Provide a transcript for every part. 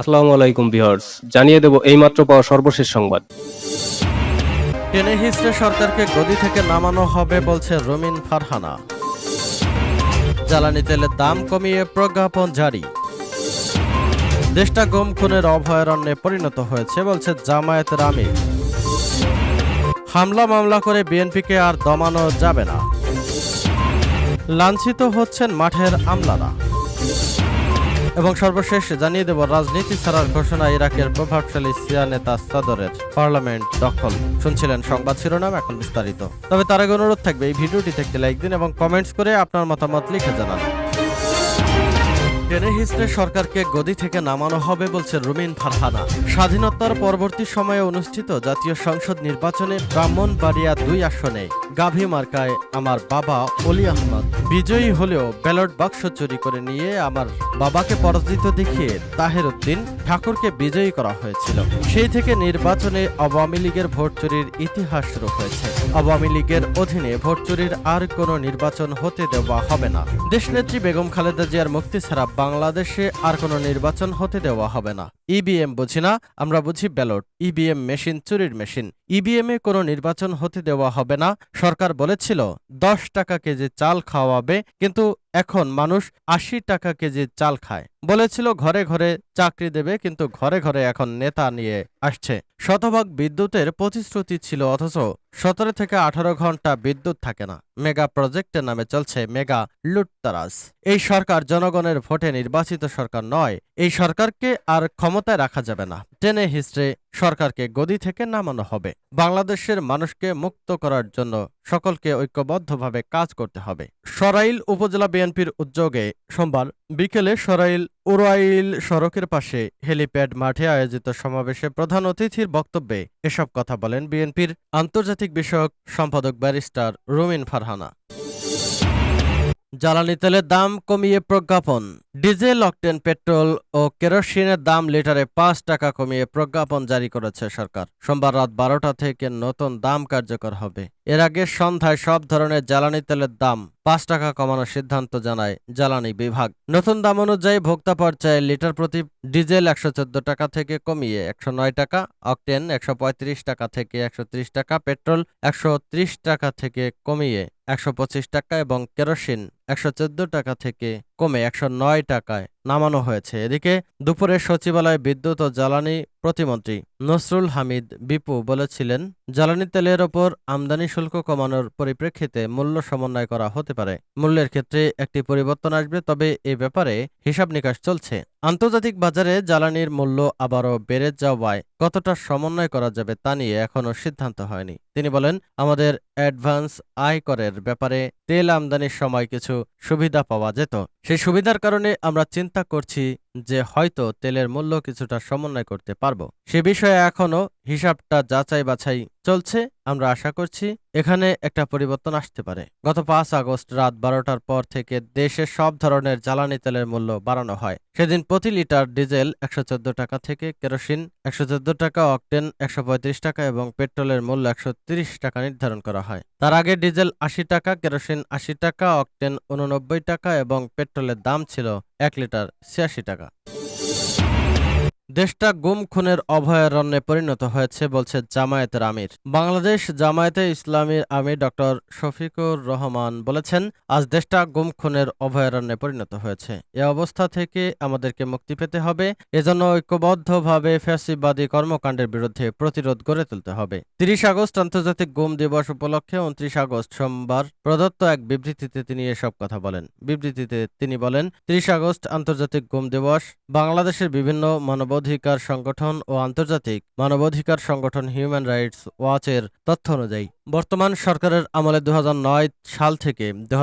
আসসালামু আলাইকুম ভিউয়ার্স, জানিয়ে দেব এইমাত্র পাওয়া সর্বশেষ সংবাদ। টেনে হিস্ট্রে সরকারকে গদি থেকে নামানো হবে বলছে রুমিন ফারহানা। জ্বালানি তেলের দাম কমিয়ে প্রজ্ঞাপন জারি। দেশটা গম খুনের অভয়ারণ্যে পরিণত হয়েছে বলছে জামায়াতের আমির হামলা মামলা করে বিএনপিকে আর দমানো যাবে না। লাঞ্ছিত হচ্ছেন মাঠের আমলারা। এবং সর্বশেষ জানিয়ে দেব, রাজনীতি ছাড়ার ঘোষণা ইরাকের প্রভাবশালী সিয়া নেতা সাদরের পার্লামেন্ট দখল। শুনছিলেন সংবাদ শিরোনাম, এখন বিস্তারিত। তবে তার আগে অনুরোধ থাকবে, এই ভিডিওটি দেখতে লাইক দিন এবং কমেন্টস করে আপনার মতামত লিখে জানান। টেনে হিস্ট্রে সরকারকে গদি থেকে নামানো হবে বলছে রুমিন ফারহানা। স্বাধীনতার পরবর্তী সময়ে অনুষ্ঠিত জাতীয় সংসদ নির্বাচনে ব্রাহ্মণবাড়িয়া দুই আসনে, গাভী মার্কায় আমার বাবা অলি আহমদ। বিজয়ী হলেও ব্যালট বাক্স চুরি করে নিয়ে আমার বাবাকে পরাজিত দেখিয়ে তাহের উদ্দিন ঠাকুরকে বিজয়ী করা হয়েছিল। সেই থেকে নির্বাচনে আওয়ামী লীগের ভোট চুরির ইতিহাস শুরু হয়েছে। আওয়ামী লীগের অধীনে ভোট চুরির আর কোনো নির্বাচন হতে দেওয়া হবে না। দেশনেত্রী বেগম খালেদা জিয়ার মুক্তি ছাড়া বাংলাদেশে আর কোনো নির্বাচন হতে দেওয়া হবে না। ইবিএম বুঝি না? আমরা বুঝি ব্যালট। ইবিএম মেশিন, চুরির মেশিন। ইবিএম এ কোনো নির্বাচন হতে দেওয়া হবে না। সরকার বলেছিল, দশ টাকা কেজি চাল খাওয়াবে, কিন্তু এখন মানুষ আশি টাকা কেজি চাল খায়। বলেছিল, ঘরে ঘরে চাকরি দেবে, কিন্তু ঘরে ঘরে এখন নেতা নিয়ে আসছে। শতভাগ বিদ্যুতের প্রতিশ্রুতি ছিল, অথচ সতেরো থেকে আঠারো ঘণ্টা বিদ্যুৎ থাকে না। মেগা প্রজেক্টের নামে চলছে মেগা লুটতারাস এই সরকার জনগণের ভোটে নির্বাচিত সরকার নয়। এই সরকারকে আর ক্ষমতায় রাখা যাবে না। টেনে হিস্ট্রে সরকারকে গদি থেকে নামানো হবে। বাংলাদেশের মানুষকে মুক্ত করার জন্য সকলকে ঐক্যবদ্ধভাবে কাজ করতে হবে। সরাইল উপজেলা বিএনপির উদ্যোগে সোমবার বিকেলে সরাইল উরাইল সড়কের পাশে হেলিপ্যাড মাঠে আয়োজিত সমাবেশে প্রধান অতিথির বক্তব্যে এসব কথা বলেন বিএনপির আন্তর্জাতিক বিষয়ক সম্পাদক ব্যারিস্টার রুমিন ফারহানা। জ্বালানি তেলের দাম কমিয়ে প্রজ্ঞাপন, ডিজেল, অকটেন, পেট্রোল ও কেরোসিনের দাম লিটারে পাঁচ টাকা কমিয়ে প্রজ্ঞাপন জারি করেছে সরকার। সোমবার রাত বারোটা থেকে নতুন দাম কার্যকর হবে। এর আগে সন্ধ্যায় সব ধরনের জ্বালানি তেলের দাম পাঁচ টাকা কমানোর সিদ্ধান্ত জানায় জ্বালানি বিভাগ। নতুন দাম অনুযায়ী ভোক্তা পর্যায়ে লিটার প্রতি ডিজেল একশো চোদ্দ টাকা থেকে কমিয়ে একশো নয় টাকা, অকটেন একশো পঁয়ত্রিশ টাকা থেকে একশো ত্রিশ টাকা, পেট্রোল একশো ত্রিশ টাকা থেকে কমিয়ে একশো পঁচিশ টাকা এবং কেরোসিন একশো চোদ্দ টাকা থেকে কমে একশো নয় টাকায় নামানো হয়েছে। এদিকে দুপুরে সচিবালয়ে বিদ্যুৎ ও জ্বালানি প্রতিমন্ত্রী নসরুল হামিদ বিপু বলেছিলেন, জ্বালানি তেলের ওপর আমদানি শুল্ক কমানোর পরিপ্রেক্ষিতে মূল্য সমন্বয় করা হতে পারে। মূল্যের ক্ষেত্রে একটি পরিবর্তন আসবে, তবে এ ব্যাপারে হিসাব নিকাশ চলছে। আন্তর্জাতিক বাজারে জ্বালানির মূল্য আবারও বেড়ে যাওয়ায় কতটা সমন্বয় করা যাবে তা নিয়ে এখনও সিদ্ধান্ত হয়নি। তিনি বলেন, আমাদের অ্যাডভান্স আয় করের ব্যাপারে তেল আমদানির সময় কিছু সুবিধা পাওয়া যেত। সেই সুবিধার কারণে আমরা চিন্তা করছি যে হয়তো তেলের মূল্য কিছুটা সমন্বয় করতে পারব। সে বিষয়ে এখনও হিসাবটা যাচাই বাছাই চলছে। আমরা আশা করছি এখানে একটা পরিবর্তন আসতে পারে। গত পাঁচ আগস্ট রাত বারোটার পর থেকে দেশে সব ধরনের জ্বালানি তেলের মূল্য বাড়ানো হয়। সেদিন প্রতি লিটার ডিজেল একশো চোদ্দ টাকা থেকে কেরোসিন একশো চোদ্দ টাকা, অকটেন একশো পঁয়ত্রিশ টাকা এবং পেট্রোলের মূল্য একশো টাকা নির্ধারণ করা হয়। তার আগে ডিজেল আশি টাকা, কেরোসিন আশি টাকা, অকটেন উননব্বই টাকা এবং পেট্রোলের দাম ছিল এক লিটার ছিয়াশি টাকা। দেশটা গুম খুনের অভয়ারণ্যে পরিণত হয়েছে, বলছে জামায়াতের আমির। বাংলাদেশ জামায়াতে ইসলামীর আমির ডক্টর শফিকুর রহমান বলেছেন, আজ দেশটা গুম খুনের অভয়ারণ্যে পরিণত হয়েছে। এ অবস্থা থেকে আমাদেরকে মুক্তি পেতে হবে, এজন্য ঐক্যবদ্ধভাবে ফ্যাসিবাদী কর্মকাণ্ডের বিরুদ্ধে প্রতিরোধ গড়ে তুলতে হবে। তিরিশ আগস্ট আন্তর্জাতিক গুম দিবস উপলক্ষে উনত্রিশ আগস্ট সোমবার প্রদত্ত এক বিবৃতিতে তিনি এসব কথা বলেন। বিবৃতিতে তিনি বলেন, তিরিশ আগস্ট আন্তর্জাতিক গুম দিবস, বাংলাদেশের বিভিন্ন মানবাধিকার সংগঠন ও আন্তর্জাতিক মানবাধিকার সংগঠন হিউম্যান রাইটস ওয়াচের তথ্য অনুযায়ী, বর্তমান সরকারের আমলে দু হাজার নয় সাল থেকে দু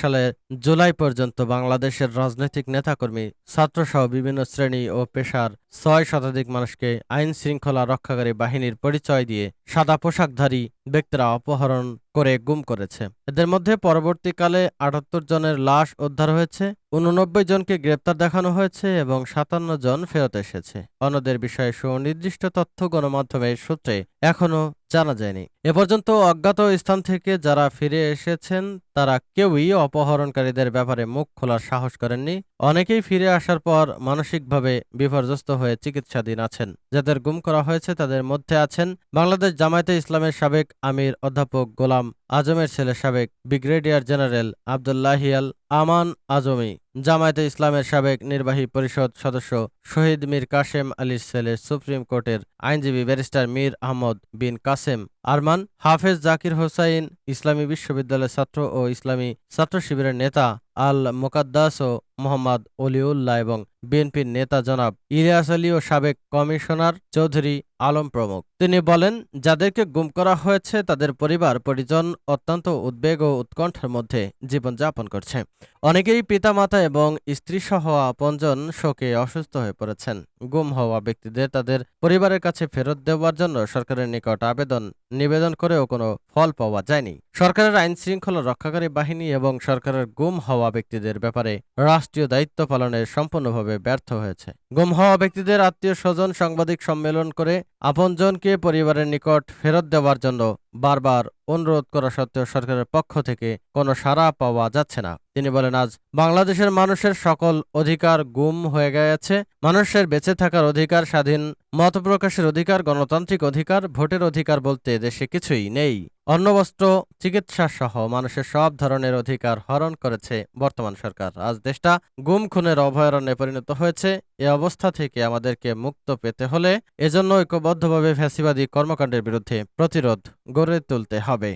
সালের জুলাই পর্যন্ত বাংলাদেশের রাজনৈতিক নেতাকর্মী ছাত্রসহ বিভিন্ন শ্রেণি ও পেশার ছয় শতাধিক মানুষকে আইন শৃঙ্খলা রক্ষাকারী বাহিনীর পরিচয় দিয়ে সাদা পোশাকধারী ব্যক্তিরা অপহরণ করে গুম করেছে। এদের মধ্যে পরবর্তীকালে আটাত্তর জনের লাশ উদ্ধার হয়েছে। উননব্বই জনকে গ্রেপ্তার দেখানো হয়েছে এবং সাতান্ন জন ফেরত এসেছে। অন্যদের বিষয়ে সুনির্দিষ্ট তথ্য গণমাধ্যমের সূত্রে এখনও জানা যায়নি। এ পর্যন্ত অজ্ঞাত স্থান থেকে যারা ফিরে এসেছেন, তারা কেউই অপহরণকারীদের ব্যাপারে মুখ খোলার সাহস করেননি। অনেকেই ফিরে আসার পর মানসিকভাবে বিপর্যস্ত হয়ে চিকিৎসাধীন আছেন। যাদের গুম করা হয়েছে, তাদের মধ্যে আছেন বাংলাদেশ জামায়াতে ইসলামের সাবেক আমির অধ্যাপক গোলাম আজমের ছেলে সাবেক ব্রিগেডিয়ার জেনারেল আবদুল্লাহিয়াল আমান আজমি। জামায়াতে ইসলামের সাবেক নির্বাহী পরিষদ সদস্য শহীদ মীর কাসেম আলীর ছেলে সুপ্রিম কোর্টের আইনজীবী ব্যারিস্টার মীর আহমদ বিন কাসেম আরমান, হাফেজ জাকির হোসাইন, ইসলামী বিশ্ববিদ্যালয়ের ছাত্র ও ইসলামী ছাত্র শিবিরের নেতা আল মোকাদ্দাস ও মোহাম্মদ অলিউল্লাহ এবং বিএনপির নেতা জনাব ইলিয়াস আলী ও সাবেক কমিশনার চৌধুরী আলম প্রমুখ। তিনি বলেন, যাদেরকে গুম করা হয়েছে তাদের পরিবার, পরিজন অত্যন্ত উদ্বেগ ও উৎকণ্ঠার মধ্যে জীবনযাপন করছে। অনেকেই পিতামাতা এবং স্ত্রীসহ আপনজন শোকে অসুস্থ হয়ে পড়েছেন। গুম হওয়া ব্যক্তিদের তাদের পরিবারের কাছে ফেরত দেওয়ার জন্য সরকারের নিকট আবেদন, নিবেদন করেও কোনো ফল পাওয়া যায়নি। সরকারের আইন শৃঙ্খলা রক্ষাকারী বাহিনী এবং সরকারের গুম হওয়া ব্যক্তিদের ব্যাপারে রাষ্ট্রীয় দায়িত্ব পালনে সম্পূর্ণভাবে ব্যর্থ হয়েছে। গুম হওয়া ব্যক্তিদের আত্মীয় স্বজন সাংবাদিক সম্মেলন করে আপনজনকে পরিবারের নিকট ফেরত দেওয়ার জন্য বারবার অনুরোধ করা সত্ত্বেও সরকারের পক্ষ থেকে কোনো সাড়া পাওয়া যাচ্ছে না। তিনি বলেন, আজ বাংলাদেশের মানুষের সকল অধিকার গুম হয়ে গেছে। মানুষের বেঁচে থাকার অধিকার স্বাধীন মত প্রকাশের অধিকার, গণতান্ত্রিক অধিকার, ভোটের অধিকার বলতে দেশে কিছুই নেই। অন্নবস্ত্র চিকিৎসা সহ মানুষের সব ধরনের অধিকার হরণ করেছে বর্তমান সরকার। আজ দেশটা গুম, খুনের অভয়ারণ্যে পরিণত হয়েছে। এ অবস্থা থেকে আমাদেরকে মুক্ত পেতে হলে এজন্য ঐক্যবদ্ধভাবে ফ্যাসিবাদী কর্মকাণ্ডের বিরুদ্ধে প্রতিরোধ গড়ে তুলতে হবে।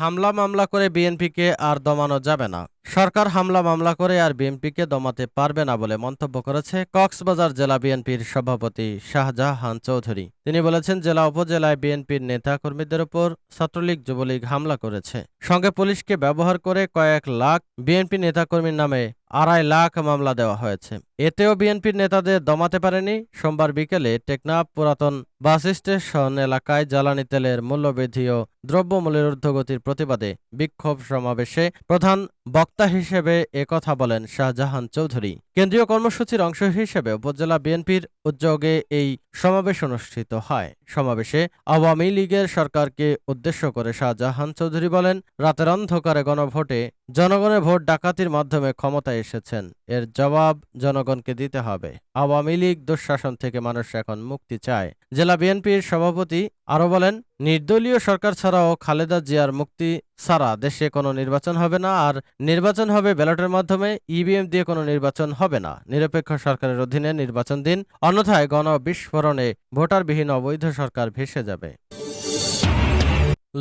হামলা মামলা করে বিএনপিকে আর দমানো যাবে না। সরকার হামলা মামলা করে আর বিএনপিকে দমাতে পারবে না বলে মন্তব্য করেছে কক্সবাজার জেলা বিএনপির সভাপতি শাহজাহান চৌধুরী। তিনি বলেছেন, জেলা উপজেলায় বিএনপির নেতা কর্মীদের উপর ছাত্রলীগ যুবলীগ হামলা করেছে। সঙ্গে পুলিশকে ব্যবহার করে কয়েক লাখ বিএনপি নেতাকর্মীর নামে আড়াই লাখ মামলা দেওয়া হয়েছে। এতেও বিএনপির নেতাদের দমাতে পারেনি। সোমবার বিকেলে টেকনাফ পুরাতন বাস স্টেশন এলাকায় জ্বালানি তেলের মূল্যবৃদ্ধি ও দ্রব্যমূল্যের ঊর্ধ্বগতির প্রতিবাদে বিক্ষোভ সমাবেশে প্রধান বক্তা হিসেবে একথা বলেন শাহজাহান চৌধুরী। কেন্দ্রীয় কর্মসূচির অংশ হিসেবে উপজেলা বিএনপির উদ্যোগে এই সমাবেশ অনুষ্ঠিত হয়। সমাবেশে আওয়ামী লীগের সরকারকে উদ্দেশ্য করে শাহজাহান চৌধুরী বলেন, রাতের অন্ধকারে গণভোটে জনগণের ভোট ডাকাতির মাধ্যমে ক্ষমতায় এসেছেন। এর জবাব জনগণকে দিতে হবে। আওয়ামী লীগ দুঃশাসন থেকে মানুষ এখন মুক্তি চায়। জেলা বিএনপির সভাপতি আরও বলেন, নির্দলীয় সরকার ছাড়াও খালেদা জিয়ার মুক্তি ছাড়া দেশে কোনো নির্বাচন হবে না, আর নির্বাচন হবে ব্যালটের মাধ্যমে, ইভিএম দিয়ে কোনো নির্বাচন হবে না। নিরপেক্ষ সরকারের অধীনে নির্বাচন দিন। অন্যথায় গণবিস্ফোরণে ভোটারবিহীন অবৈধ সরকার ভেসে যাবে।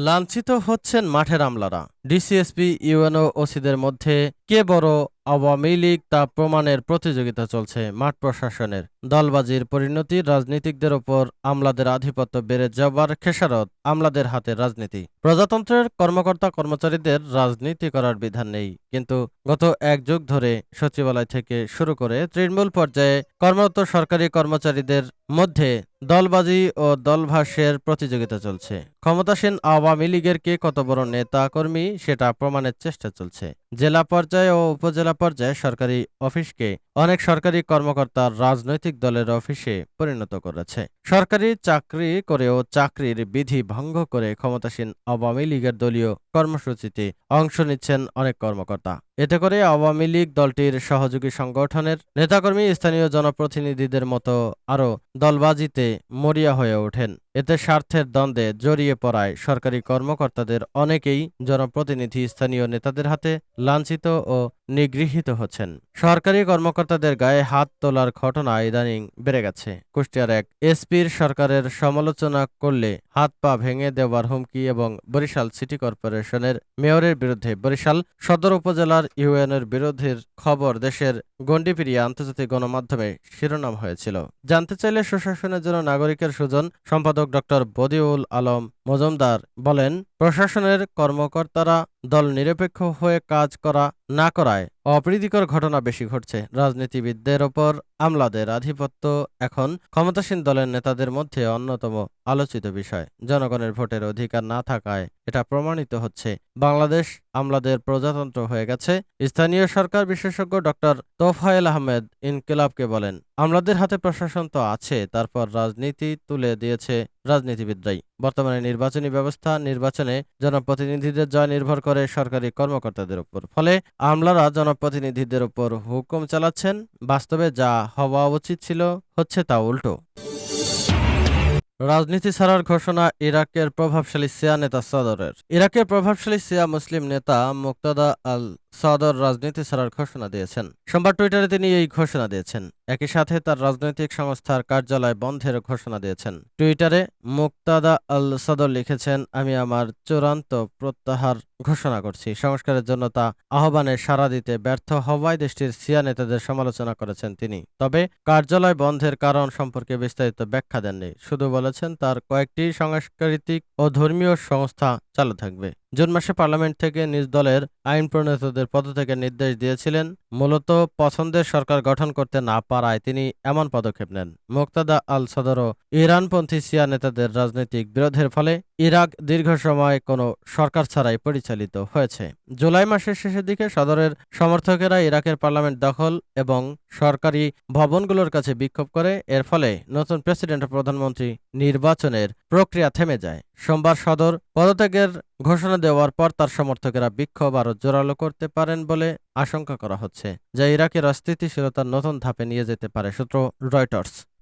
লাঞ্ছিত হচ্ছেন মাঠের আমলারা। ডিসিএসপি ইউএনও ওসিদের মধ্যে কে বড় আওয়ামী লীগ তা প্রমাণের প্রতিযোগিতা চলছে মাঠ প্রশাসনের। দলবাজির পরিণতি রাজনীতিকদের ওপর আমলাদের আধিপত্য বেড়ে যাবার খেসারত আমলাদের হাতে রাজনীতি। প্রজাতন্ত্রের কর্মকর্তা কর্মচারীদের রাজনীতি করার বিধান নেই, কিন্তু গত এক যুগ ধরে সচিবালয় থেকে শুরু করে তৃণমূল পর্যায়ে কর্মরত সরকারি কর্মচারীদের মধ্যে দলবাজি ও দলভাষ্যের প্রতিযোগিতা চলছে। ক্ষমতাসীন আওয়ামী লীগের কে কত বড় নেতা কর্মী সেটা প্রমাণের চেষ্টা চলছে। জেলা পর্যায়ে ও উপজেলা পর্যায়ে সরকারি অফিসকে অনেক সরকারি কর্মকর্তা রাজনৈতিক দলের অফিসে পরিণত করেছে। সরকারি চাকরি করেও চাকরির বিধি ভঙ্গ করে ক্ষমতাসীন আওয়ামী লীগের দলীয় কর্মসূচিতে অংশ নিচ্ছেন অনেক কর্মকর্তা। এতে করে আওয়ামী লীগ দলটির সহযোগী সংগঠনের নেতাকর্মী স্থানীয় জনপ্রতিনিধিদের মতো আরও দলবাজিতে মরিয়া হয়ে ওঠেন। এতে স্বার্থের দ্বন্দ্বে জড়িয়ে পড়ায় সরকারি কর্মকর্তাদের অনেকেই জনপ্রতিনিধি স্থানীয় নেতাদের হাতে লাঞ্ছিত ও নিগৃহীত হচ্ছেন। সরকারি কর্মকর্তাদের গায়ে হাত তোলার ঘটনা ইদানিং বেড়ে গেছে। কুষ্টিয়ার এক এসপির সরকারের সমালোচনা করলে হাত পা ভেঙে দেওয়ার হুমকি এবং বরিশাল সিটি কর্পোরেশনের মেয়রের বিরুদ্ধে বরিশাল সদর উপজেলার ইউএনের বিরোধের খবর দেশের গণ্ডিপিরিয়া আন্তর্জাতিক গণমাধ্যমে শিরোনাম হয়েছিল। জানতে চাইলে সুশাসনের জন্য নাগরিকের সুজন, সম্পাদক ডক্টর বদিউল আলম মজুমদার বলেন, প্রশাসনের কর্মকর্তারা দল নিরপেক্ষ হয়ে কাজ করা না করায়। অপ্রীতিকর ঘটনা বেশি ঘটছে। রাজনীতিবিদদের ওপর আমলাদের আধিপত্য এখন ক্ষমতাসীন দলের নেতাদের মধ্যে অন্যতম আলোচিত বিষয়। জনগণের ভোটের অধিকার না থাকায় এটা প্রমাণিত হচ্ছে। বাংলাদেশ আমলাদের প্রজাতন্ত্র হয়ে গেছে। স্থানীয় সরকার বিশেষজ্ঞ ডক্টর তোফায়েল আহমেদ ইনকিলাবকে বলেন, আমলাদের হাতে প্রশাসন তো আছে, তারপর রাজনীতি তুলে দিয়েছে রাজনীতিবিদরাই। বর্তমানে নির্বাচনী ব্যবস্থা, নির্বাচনে জনপ্রতিনিধিদের জয় নির্ভর করে সরকারি কর্মকর্তাদের উপর ফলে আমলারা জনপ্রতিনিধিদের ওপর হুকুম চালাচ্ছেন। বাস্তবে যা হওয়া উচিত ছিল হচ্ছে তা উল্টো। রাজনীতি ছাড়ার ঘোষণা ইরাকের প্রভাবশালী সিয়া নেতা সদরের। ইরাকের প্রভাবশালী সিয়া মুসলিম নেতা মুক্তাদা আল সদর রাজনীতি ছাড়ার ঘোষণা দিয়েছেন। সোমবার টুইটারে তিনি এই ঘোষণা দিয়েছেন। একই সাথে তার রাজনৈতিক সংস্থার কার্যালয় বন্ধের ঘোষণা দিয়েছেন। টুইটারে মুক্তাদা আল সদর লিখেছেন, আমি আমার চূড়ান্ত প্রত্যাহার ঘোষণা করছি। সংস্কারের জন্য তা আহ্বানে সাড়া দিতে ব্যর্থ হওয়ায় দেশটির সিয়া নেতাদের সমালোচনা করেছেন তিনি। তবে কার্যালয় বন্ধের কারণ সম্পর্কে বিস্তারিত ব্যাখ্যা দেননি। শুধু বলেছেন, তার কয়েকটি সাংস্কৃতিক ও ধর্মীয় সংস্থা চালু থাকবে। জুন মাসে পার্লামেন্ট থেকে নিজ দলের আইন প্রণেতাদের পদত্যাগের নির্দেশ দিয়েছিলেন। মূলত পছন্দের সরকার গঠন করতে না পারায় তিনি এমন পদক্ষেপ নেন। মোক্তাদা আল সদরও ইরানপন্থী সিয়া নেতাদের রাজনৈতিক বিরোধের ফলে ইরাক দীর্ঘ সময় কোনো সরকার ছাড়াই পরিচালিত হয়েছে। জুলাই মাসের শেষের দিকে সদরের সমর্থকেরা ইরাকের পার্লামেন্ট দখল এবং সরকারি ভবনগুলোর কাছে বিক্ষোভ করে। এর ফলে নতুন প্রেসিডেন্ট ও প্রধানমন্ত্রী নির্বাচনের প্রক্রিয়া থেমে যায়। সোমবার সদর পদত্যাগের ঘোষণা দেওয়ার পর তার সমর্থকেরা বিক্ষোভ আরও জোরালো করতে পারেন বলে আশঙ্কা করা হচ্ছে। যা ইরাকের অস্থিতিশীলতার নতুন ধাপে নিয়ে যেতে পারে, সূত্র রয়টার্স।